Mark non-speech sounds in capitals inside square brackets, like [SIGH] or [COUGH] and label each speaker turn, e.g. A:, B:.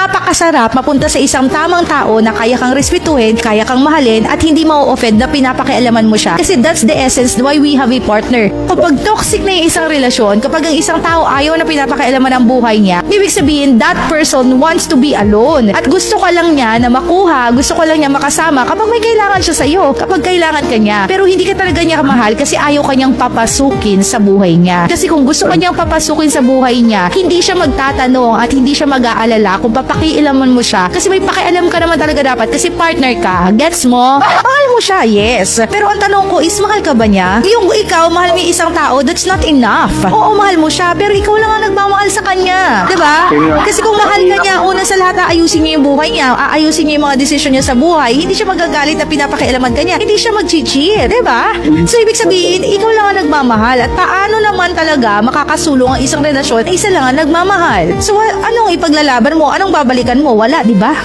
A: Napakasarap mapunta sa isang tamang tao na kaya kang respetuhin, kaya kang mahalin, at hindi ma-offend na pinapakialaman mo siya. Kasi that's the essence why we have a partner. Kapag toxic na yung isang relasyon, kapag ang isang tao ayaw na pinapakialaman ang buhay niya, ibig sabihin that person wants to be alone. At gusto ka lang niya na makuha, gusto ka lang niya makasama kapag may kailangan siya sa'yo, kapag kailangan ka niya. Pero hindi ka talaga niya mahal kasi ayaw ka niyang papasukin sa buhay niya. Kasi kung gusto ka niyang papasukin sa buhay niya, hindi siya magtatanong at hindi siya mag-aalala kung papakialaman mo siya. Kasi may pakialam ka naman talaga dapat kasi partner ka. Gets mo? Mahal [LAUGHS] mo siya, yes. Pero ang tanong ko is, mahal ka ba niya? Yung ikaw, mahal mo yung isang tao, that's not enough. Oo, mahal mo siya, pero ikaw lang ang nagmamahal sa kanya. ba? Kasi kung mahal ka niya, una sa lahat, aayusin niya yung buhay niya, aayusin niya yung mga desisyon niya sa buhay, hindi siya magagalit na pinapakialaman ka niya, hindi siya mag-cheat, 'di ba? So, ibig sabihin, ikaw lang ang nagmamahal. At paano naman talaga makakasulong ang isang relasyon na isa lang ang nagmamahal? So, anong ipaglalaban mo? Anong babalikan mo? Wala, 'di ba?